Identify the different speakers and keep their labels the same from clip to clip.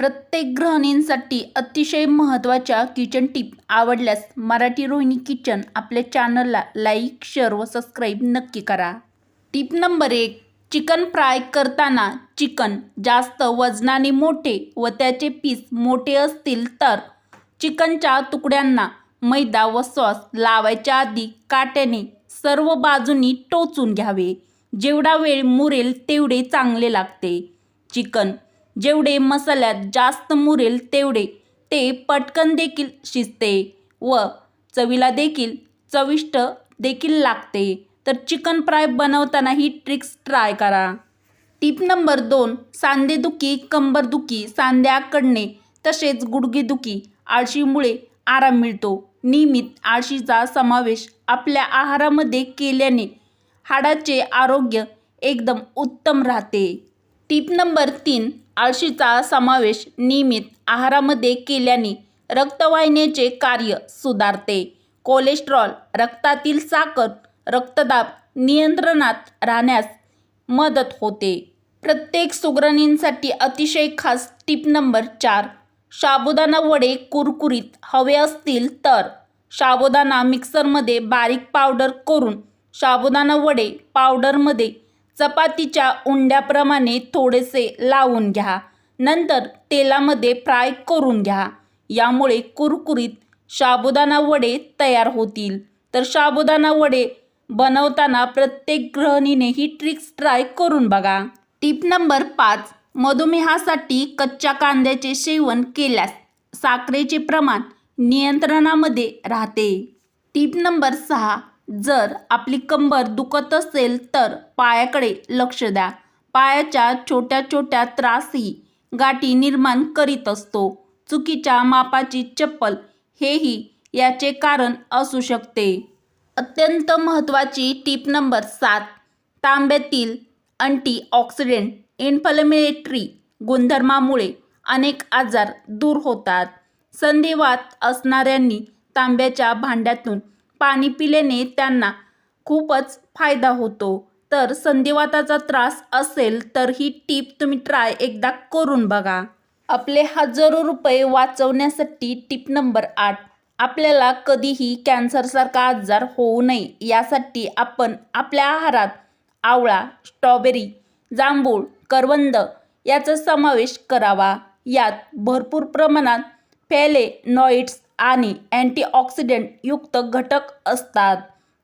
Speaker 1: प्रत्येक गृहिणींसाठी अतिशय महत्त्वाच्या किचन टिप आवडल्यास मराठी रोहिणी किचन आपल्या चॅनलला लाईक शेअर व सबस्क्राईब नक्की करा. टिप नंबर एक चिकन फ्राय करताना चिकन जास्त वजनाने मोठे व त्याचे पीस मोठे असतील तर चिकनच्या तुकड्यांना मैदा व सॉस लावायच्या आधी काट्याने सर्व बाजूंनी टोचून घ्यावे. जेवढा वेळ मुरेल तेवढे चांगले लागते. चिकन जेवढे मसाल्यात जास्त मुरेल तेवढे ते पटकन देखील शिजते व चवीला देखील चविष्ट देखील लागते. तर चिकन फ्राय बनवताना ही ट्रिक्स ट्राय करा. टिप नंबर दोन सांधेदुखी कंबरदुखी सांध्या आकडणे तसेच गुडघेदुखी आळशीमुळे आराम मिळतो. नियमित आळशीचा समावेश आपल्या आहारामध्ये केल्याने हाडाचे आरोग्य एकदम उत्तम राहते. टीप नंबर तीन आळशीचा समावेश नियमित आहारामध्ये केल्याने रक्तवाहिन्याचे कार्य सुधारते. कोलेस्ट्रॉल रक्तातील साखर रक्तदाब नियंत्रणात राहण्यास मदत होते. प्रत्येक सुगरणींसाठी अतिशय खास टीप नंबर चार साबुदाणा वडे कुरकुरीत हवे असतील तर. साबुदाणा मिक्सरमध्ये बारीक पावडर करून साबुदाणा वडे पावडरमध्ये चपातीच्या उंड्याप्रमाणे थोडेसे लावून घ्या. नंतर तेलामध्ये फ्राय करून घ्या. यामुळे कुरकुरीत साबुदाणा वडे तयार होतील. तर साबुदाणा वडे बनवताना प्रत्येक गृहिणीने ही ट्रिक्स ट्राय करून बघा. टिप नंबर पाच. मधुमेहासाठी कच्च्या कांद्याचे सेवन केल्यास साखरेचे प्रमाण नियंत्रणामध्ये राहते. टिप नंबर सहा. जर आपली कंबर दुखत असेल तर पायाकडे लक्ष द्या. पायाच्या छोट्या छोट्या त्रासही गाठी निर्माण करीत असतो. चुकीच्या मापाची चप्पल हेही याचे कारण असू शकते. अत्यंत महत्त्वाची टीप नंबर सात. तांब्यातील अँटीऑक्सिडेंट इन्फ्लमेटरी गुणधर्मामुळे अनेक आजार दूर होतात. संधिवात असणाऱ्यांनी तांब्याच्या भांड्यातून पाणी पिल्याने त्यांना खूपच फायदा होतो. तर संधिवाताचा त्रास असेल तर ही टीप तुम्ही ट्राय एकदा करून बघा. आपले हजारो रुपये वाचवण्यासाठी टीप नंबर आठ आपल्याला कधीही कॅन्सरसारखा आजार होऊ नये. यासाठी आपण आपल्या आहारात आवळा स्ट्रॉबेरी जांभूळ करवंद याचा समावेश करावा. यात भरपूर प्रमाणात फॅलेनॉइड्स आणि अँटीऑक्सिडेंट युक्त घटक असतात.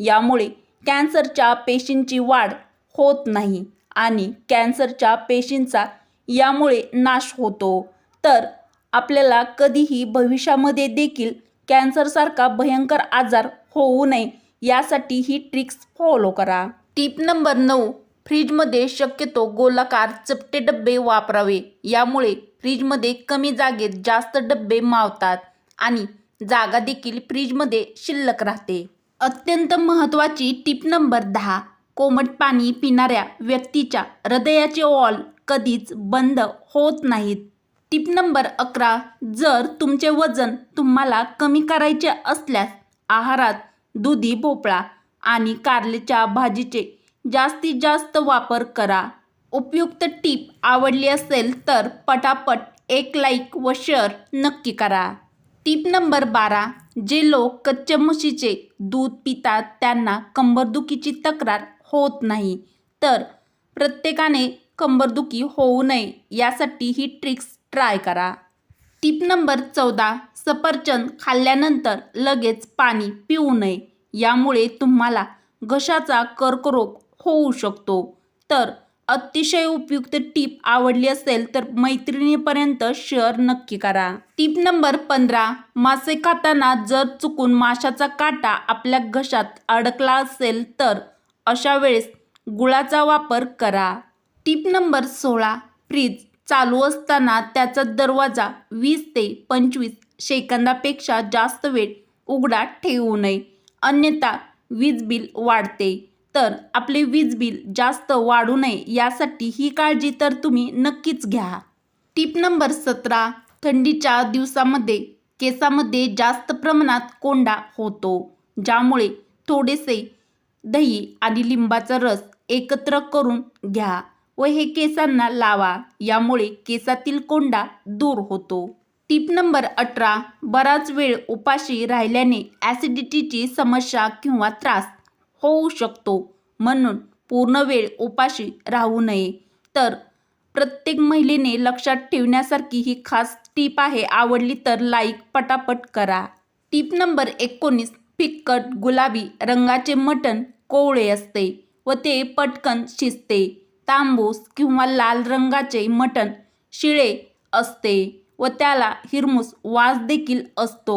Speaker 1: यामुळे कॅन्सरच्या पेशींची वाढ होत नाही आणि कॅन्सरच्या पेशींचा यामुळे नाश होतो. तर आपल्याला कधीही भविष्यामध्ये देखील कॅन्सरसारखा भयंकर आजार होऊ नये यासाठी ही ट्रिक्स फॉलो करा. टीप नंबर नऊ फ्रीजमध्ये शक्यतो गोलाकार चपटे डब्बे वापरावे. यामुळे फ्रीजमध्ये कमी जागेत जास्त डब्बे मावतात आणि जागा देखील फ्रीजमध्ये शिल्लक राहते. अत्यंत महत्त्वाची टिप नंबर दहा कोमट पाणी पिणाऱ्या व्यक्तीच्या हृदयाचे वॉल कधीच बंद होत नाहीत. टिप नंबर अकरा जर तुमचे वजन तुम्हाला कमी करायचे असल्यास आहारात दुधी भोपळा आणि कारलेच्या भाजीचे जास्तीत जास्त वापर करा. उपयुक्त टीप आवडली असेल तर पटापट एक लाईक व शेअर नक्की करा. टीप नंबर बारा जे लोक कच्च्या म्हशीचे दूध पितात त्यांना कंबरदुखीची तक्रार होत नाही. तर प्रत्येकाने कंबरदुखी होऊ नये यासाठी ही ट्रिक्स ट्राय करा. टिप नंबर चौदा सफरचंद खाल्ल्यानंतर लगेच पाणी पिऊ नये. यामुळे तुम्हाला घशाचा कर्करोग होऊ शकतो. तर अतिशय उपयुक्त टीप आवडली असेल तर मैत्रिणीपर्यंत शेअर नक्की करा. टीप नंबर पंधरा मासे खाताना जर चुकून माशाचा काटा आपल्या घशात अडकला असेल तर अशा वेळेस गुळाचा वापर करा. टीप नंबर सोळा फ्रीज चालू असताना त्याचा दरवाजा वीस ते पंचवीस सेकंदापेक्षा जास्त वेळ उघडा ठेवू नये. अन्यथा वीज बिल वाढते. तर आपले वीज बिल जास्त वाढू नये यासाठी ही काळजी तर तुम्ही नक्कीच घ्या. टिप नंबर सतरा थंडीच्या दिवसामध्ये केसामध्ये जास्त प्रमाणात कोंडा होतो ज्यामुळे थोडेसे दही आणि लिंबाचा रस एकत्र करून घ्या व हे केसांना लावा यामुळे केसातील कोंडा दूर होतो. टिप नंबर अठरा बराच वेळ उपाशी राहिल्याने ॲसिडिटीची समस्या किंवा त्रास होऊ शकतो. म्हणून पूर्ण वेळ उपाशी राहू नये. तर प्रत्येक महिलेने लक्षात ठेवण्यासारखी ही खास टीप आहे. आवडली तर लाईक पटापट करा. टीप नंबर एकोणीस फिक्कट गुलाबी रंगाचे मटण कोवळे असते व ते पटकन शिजते. तांबूस किंवा लाल रंगाचे मटण शिळे असते व त्याला हिरमूस वास देखील असतो.